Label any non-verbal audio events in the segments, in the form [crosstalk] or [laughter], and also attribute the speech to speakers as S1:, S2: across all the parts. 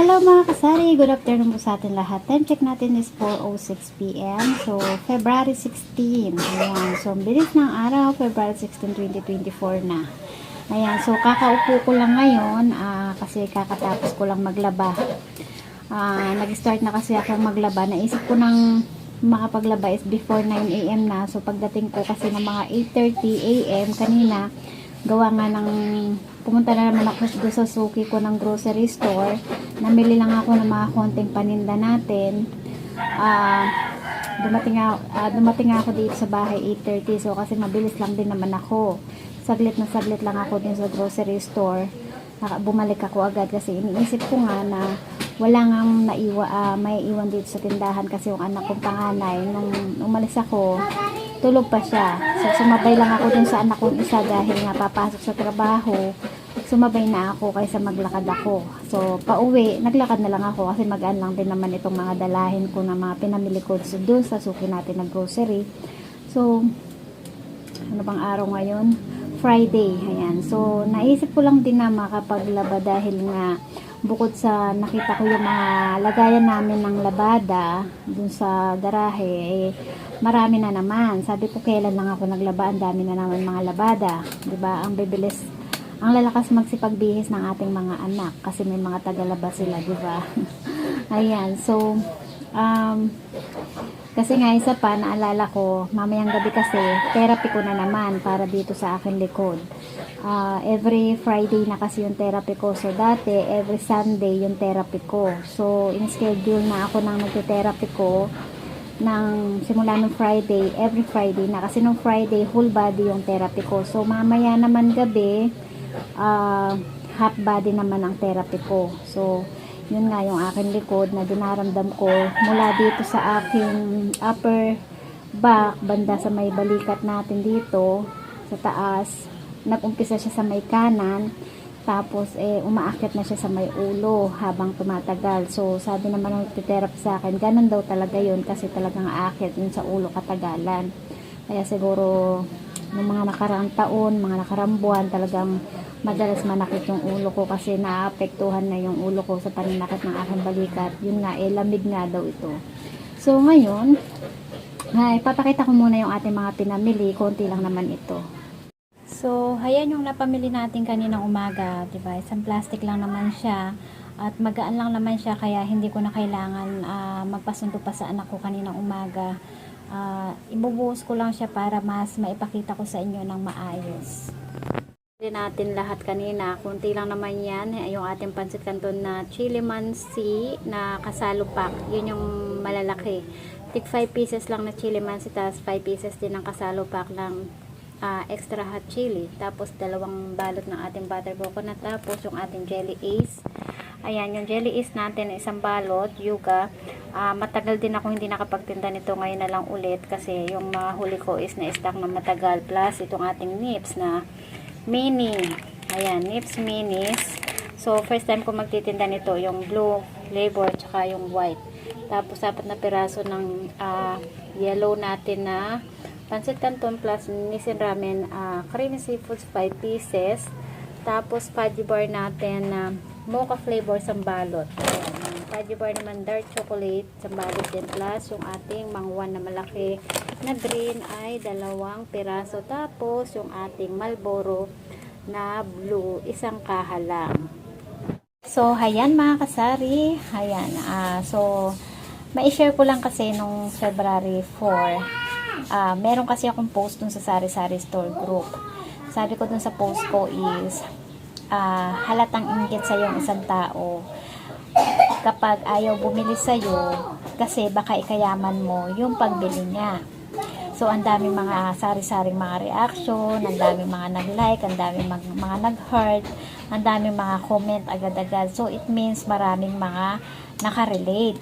S1: Hello mga kasari, good afternoon po sa atin lahat. Time check natin is 4.06 p.m. So, February 16. Ayan, so ang bilis ng araw, February 16, 2024 na. Ayan, so kakaupo ko lang ngayon ah, kasi kakatapos ko lang maglaba. Ah, nag-start na kasi ako maglaba. Naisip ko nang makapaglaba is before 9 a.m. na. So, pagdating ko kasi ng mga 8.30 a.m. kanina, gawa nga ng pumunta na naman ako sa suki ko ng grocery store namili lang ako ng mga konting paninda natin ah dumating ako, ah, dumating ako dito sa bahay 8.30 so kasi mabilis lang din naman ako saglit na saglit lang ako din sa grocery store Naka, bumalik ako agad kasi iniisip ko nga na wala nga naiwa, ah, may iwan dito sa tindahan kasi yung anak kong panganay nung umalis ako tulog pa siya. So, sumabay lang ako dun sa anak kong isa dahil nga papasok sa trabaho. Sumabay na ako kaysa maglakad ako. So, pauwi, naglakad na lang ako kasi magaan lang din naman itong mga dalahin ko na mga pinamili ko so, doon sa suki natin ng grocery. So, ano bang araw ngayon? Friday. Ayan. So, naisip ko lang din na makapaglaba dahil nga bukod sa nakita ko yung mga lagayan namin ng labada dun sa garahe, eh, marami na naman. Sabi ko kailan lang ako naglaba, ang dami na naman mga labada. ba Ang bibilis, ang lalakas magsipagbihis ng ating mga anak kasi may mga tagalaba sila, 'di ba [laughs] Ayan, so, um, kasi nga isa pa, naalala ko, mamayang gabi kasi, therapy ko na naman para dito sa akin likod. Ah, every Friday na kasi yung therapy ko. So, dati, every Sunday yung therapy ko. So, in-schedule na ako ng nagte-therapy ko ng simula nung Friday, every Friday na. Kasi nung Friday, whole body yung therapy ko. So, mamaya naman gabi, ah, half body naman ang therapy ko. So, yun nga yung aking likod na dinaramdam ko mula dito sa aking upper back, banda sa may balikat natin dito, sa taas. Nag-umpisa siya sa may kanan, tapos eh, umaakyat na siya sa may ulo habang tumatagal. So, sabi naman ng therapy sa akin, ganun daw talaga yun kasi talagang aakyat yun sa ulo katagalan. Kaya siguro, ng mga nakaraang taon, mga nakaraang buwan, talagang madalas manakit yung ulo ko kasi naapektuhan na yung ulo ko sa paninakit ng aking balikat. Yun nga, eh, lamig nga daw ito. So, ngayon, ay, papakita ko muna yung ating mga pinamili. Konti lang naman ito. So, ayan yung napamili natin kaninang umaga, 'di ba? Isang plastic lang naman siya at magaan lang naman siya kaya hindi ko na kailangan ah, magpasundo pa sa anak ko kaninang umaga. Ah, ibubuhos ko lang siya para mas maipakita ko sa inyo ng maayos. Din natin lahat kanina, kunti lang naman yan, yung ating pancit canton na chili mansi na kasalo pack, yun yung malalaki. Tik 5 pieces lang na chili mansi, tapos 5 pieces din ng kasalo pack ng ah, extra hot chili. Tapos dalawang balot ng ating butter coconut. Tapos yung ating jelly ace. Ayan, yung jelly ace natin, isang balot, yuga. Ah, matagal din ako hindi nakapagtinda nito ngayon na lang ulit kasi yung mga huli ko is na-stack na matagal. Plus itong ating nips na mini. Ayan, nips minis. So, first time ko magtitinda nito, yung blue flavor, tsaka yung white. Tapos, apat na piraso ng ah, yellow natin na pancit canton plus nisin ramen ah, creamy seafoods 5 pieces. Tapos, fudgy bar natin na mocha flavor sa balot. Ayan, fudgy bar naman dark chocolate sa balot din. Plus, yung ating mangwan na malaki na green ay dalawang piraso. Tapos, yung ating Marlboro na blue, isang kaha lang. So, hayan mga kasari. Hayan. ah so, ma-share ko lang kasi nung February 4. ah meron kasi akong post dun sa Sari Sari Store Group. Sabi ko dun sa post ko is, ah halatang inggit sa yung isang tao kapag ayaw bumili sa'yo kasi baka ikayaman mo yung pagbili niya. So, ang daming mga sari-saring mga reaction, ang daming mga nag-like, ang daming mag, mga nag-heart, ang daming mga comment agad-agad. So, it means maraming mga nakarelate.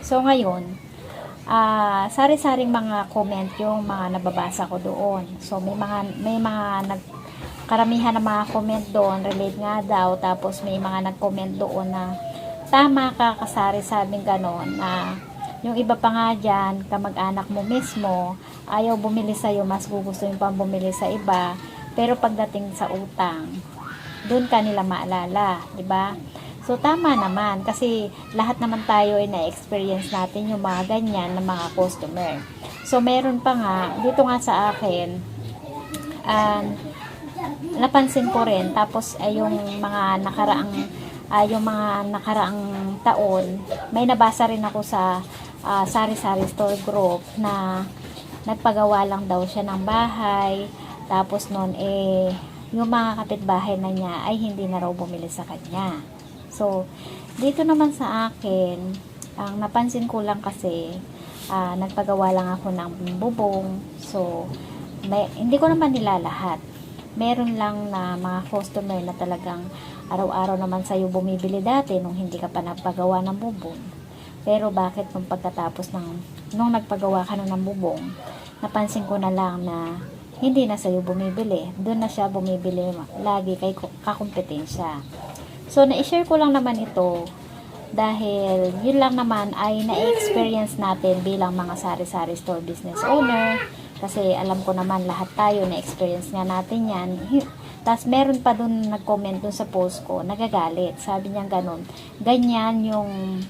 S1: So, ngayon, ah sari-saring mga comment yung mga nababasa ko doon. So, may mga, may mga nag, karamihan ng mga comment doon, relate nga daw, tapos may mga nag-comment doon na tama ka kasari sabing ganon na yung iba pa nga dyan, kamag-anak mo mismo, ayaw bumili sa'yo, mas gugusto yung pang bumili sa iba. Pero pagdating sa utang, doon ka nila maalala, di ba? So, tama naman. Kasi, lahat naman tayo ay na-experience natin yung mga ganyan na mga customer. So, meron pa nga, dito nga sa akin, um, napansin ko rin, tapos ay yung mga nakaraang, ah, yung mga nakaraang taon, may nabasa rin ako sa ah, Sari-Sari Store Group na nagpagawa lang daw siya ng bahay, tapos noon eh, yung mga kapitbahay na niya ay hindi na raw bumili sa kanya. So, dito naman sa akin, ang napansin ko lang kasi, ah, nagpagawa lang ako ng bubong. So, may, hindi ko naman nila lahat. Meron lang na mga customer na talagang araw-araw naman sa'yo bumibili dati nung hindi ka pa nagpagawa ng bubong. Pero bakit nung pagkatapos ng, nung nagpagawa ka na ng bubong, napansin ko na lang na hindi na sa'yo bumibili. Doon na siya bumibili lagi kay kakumpetensya. So, na-share ko lang naman ito dahil yun lang naman ay na-experience natin bilang mga sari-sari store business owner kasi alam ko naman lahat tayo na-experience nga natin yan. [laughs] Tapos meron pa dun nag-comment dun sa post ko nagagalit. Sabi niya ganun ganyan yung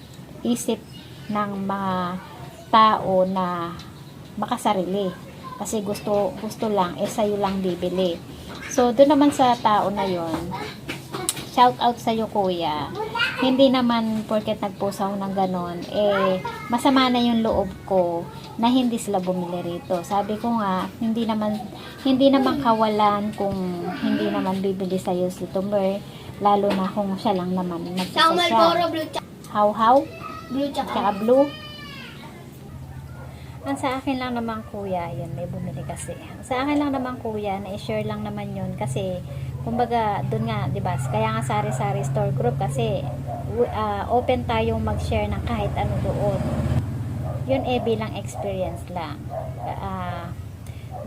S1: isip ng mga tao na makasarili. Kasi gusto gusto lang eh sa'yo lang bibili. So doon naman sa tao na yon shout out sa iyo kuya. Hindi naman porket nagpost ako ng ganon, eh, masama na yung loob ko na hindi sila bumili rito. Sabi ko nga, hindi naman, hindi naman kawalan kung hindi naman bibili sa iyo si Tumber, lalo na kung siya lang naman
S2: Sa
S1: magsisa siya. How-how?
S2: Blue Tsaka
S1: blue? Ang sa akin lang naman kuya, yun, may bumili kasi. Ang sa akin lang naman kuya, na-share lang naman yun kasi, kumbaga, dun nga, di ba, kaya nga sari-sari store group kasi, ah, open tayong mag-share ng kahit ano doon. Yun eh, bilang experience lang. Ah,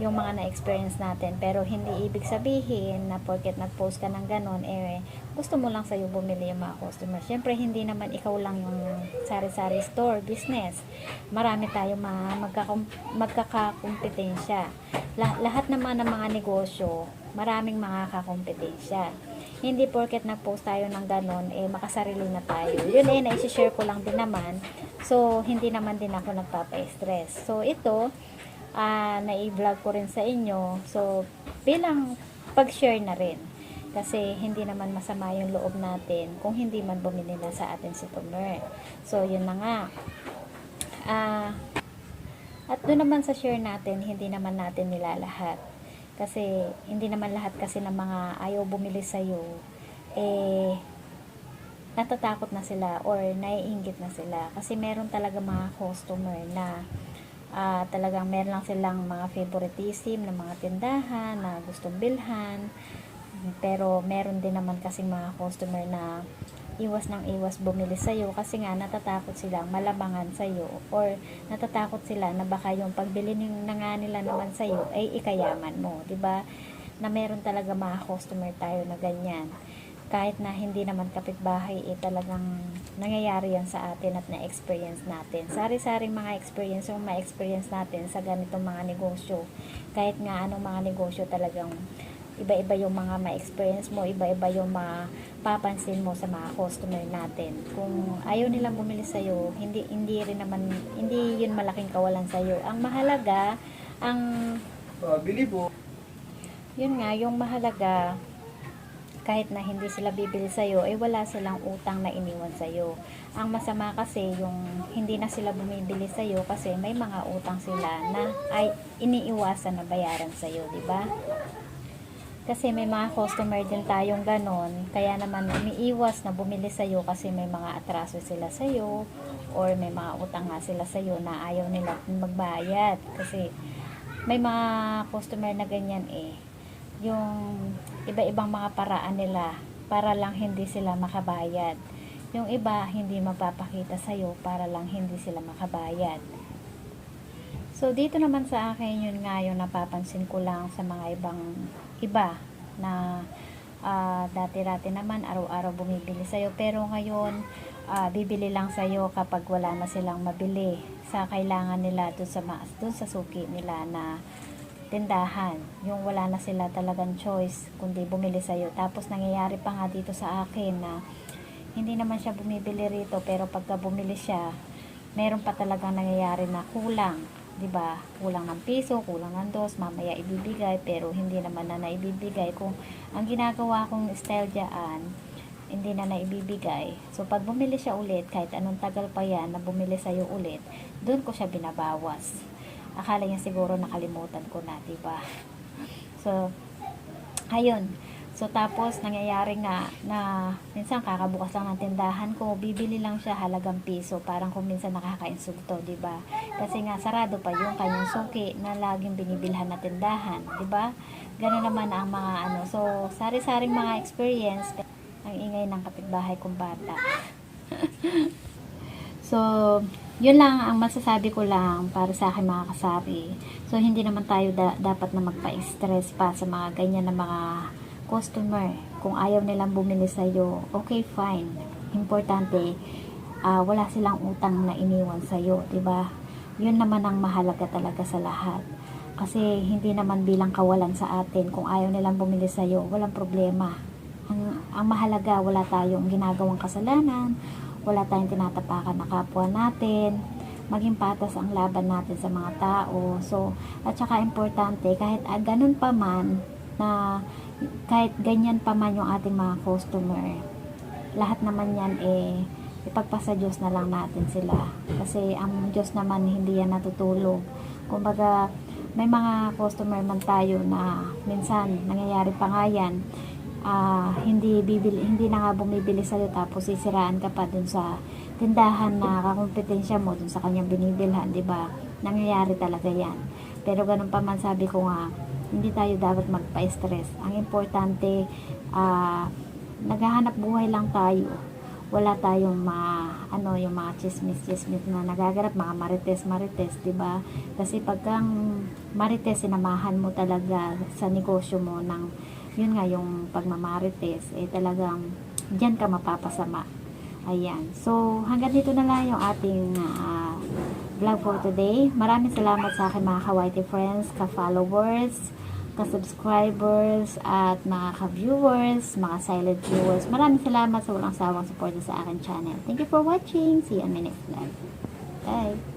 S1: yung mga na-experience natin. Pero hindi ibig sabihin na porket nag-post ka ng ganon, eh, gusto mo lang sa'yo bumili yung mga customers. Siyempre, hindi naman ikaw lang yung sari-sari store business. Marami tayong mga magkakum- magkakakompetensya. La- lahat naman ng mga negosyo, maraming mga kakompetensya. Hindi porket nag-post tayo ng ganon, eh, makasarili na tayo. Yun eh, na-share ko lang din naman. So, hindi naman din ako nagpapa-stress. So, ito, ah na-vlog ko rin sa inyo. So, bilang pag-share na rin. Kasi hindi naman masama yung loob natin kung hindi man bumili na sa atin si Tomer. So, yun na nga. Ah, at doon naman sa share natin, hindi naman natin nilalahat. Kasi, hindi naman lahat kasi ng mga ayaw bumili sa'yo, eh, natatakot na sila or naiingit na sila. Kasi meron talaga mga customer na ah, talagang meron lang silang mga favoritism ng mga tindahan na gustong bilhan. Pero meron din naman kasi mga customer na iwas ng iwas bumili sa'yo kasi nga natatakot silang malabangan sa'yo or natatakot sila na baka yung pagbili ng na nga nila naman sa'yo ay ikayaman mo, 'di ba? Na meron talaga mga customer tayo na ganyan kahit na hindi naman kapitbahay, eh talagang nangyayari yan sa atin at na-experience natin. Sari-saring mga experience yung ma-experience natin sa ganitong mga negosyo. Kahit nga anong mga negosyo talagang iba-iba yung mga ma-experience mo, iba-iba yung mapapansin mo sa mga customer natin. Kung ayaw nilang bumili sa'yo, hindi, hindi rin naman, hindi yun malaking kawalan sa'yo. Ang mahalaga, ang
S3: Uh, bili po.
S1: yun nga, yung mahalaga, kahit na hindi sila bibili sa'yo, ay wala silang utang na iniwan sa'yo. Ang masama kasi, yung hindi na sila bumibili sa'yo kasi may mga utang sila na ay iniiwasan na bayaran sa'yo, di ba? Kasi may mga customer din tayong ganon, kaya naman umiiwas na bumili sa'yo kasi may mga atraso sila sa'yo or may mga utang nga sila sa'yo na ayaw nila magbayad. Kasi may mga customer na ganyan eh yung iba-ibang mga paraan nila para lang hindi sila makabayad. Yung iba, hindi magpapakita sa'yo para lang hindi sila makabayad. So, dito naman sa akin, yun nga yung napapansin ko lang sa mga ibang iba na ah, dati-dati naman araw-araw bumibili sa'yo. Pero ngayon, ah, bibili lang sa'yo kapag wala na silang mabili sa kailangan nila dun sa, dun sa suki nila na tindahan. Yung wala na sila talagang choice kundi bumili sa'yo. Tapos nangyayari pa nga dito sa akin na hindi naman siya bumibili rito pero pagka bumili siya, meron pa talagang nangyayari na kulang. 'Di ba? Kulang ng piso, kulang ng dos, mamaya ibibigay pero hindi naman na naibibigay kung ang ginagawa kong style diyan hindi na naibibigay. So pag bumili siya ulit, kahit anong tagal pa yan na bumili sa'yo ulit, doon ko siya binabawas. Akala niya siguro nakalimutan ko na, ba? So ayun. So tapos nangyayari nga na minsan kakabukas lang ng tindahan ko, bibili lang siya halagang piso, parang kung minsan nakakainsulto, ba? Kasi nga sarado pa yung kanyang suki na laging binibilhan na tindahan, ba? Ganun naman ang mga ano. So sari-saring mga experience ang ingay ng kapitbahay kong bata. [laughs] so, yun lang ang masasabi ko lang para sa akin mga kasari. So, hindi naman tayo da- dapat na magpa-stress pa sa mga ganyan na mga customer. Kung ayaw nilang bumili sa'yo, okay, fine. Importante, ah, wala silang utang na iniwan sa'yo, ba? Yun naman ang mahalaga talaga sa lahat. Kasi hindi naman bilang kawalan sa atin. Kung ayaw nilang bumili sa'yo, walang problema. Ang, ang mahalaga, wala tayong ginagawang kasalanan, wala tayong tinatapakan na kapwa natin, maging patas ang laban natin sa mga tao. So, at saka importante, kahit ah, ganun pa man, na kahit ganyan pa man yung ating mga customer, lahat naman yan eh, ipagpasa Diyos na lang natin sila. Kasi ang Diyos naman hindi yan natutulog. Kumbaga, may mga customer man tayo na minsan nangyayari pa nga yan, ah, hindi bibili hindi na nga bumibili sa'yo tapos sisiraan ka pa dun sa tindahan na kakompetensya mo dun sa kanyang binibilhan, 'di ba? Nangyayari talaga 'yan. Pero ganun pa man sabi ko nga, hindi tayo dapat magpa-stress. Ang importante ah naghahanap buhay lang tayo. Wala tayong mga ano yung mga chismis-chismis na nagaganap, mga marites-marites, 'di ba? Kasi pagkang marites sinamahan mo talaga sa negosyo mo ng yun nga yung pagmamarites eh talagang diyan ka mapapasama. Ayan. So, hanggang dito na lang yung ating ah, vlog for today. Maraming salamat sa aking mga ka-whitey friends, ka-followers, ka-subscribers, at mga ka-viewers, mga silent viewers. Maraming salamat sa walang sawang support sa aking channel. Thank you for watching. See you on my next vlog. Bye!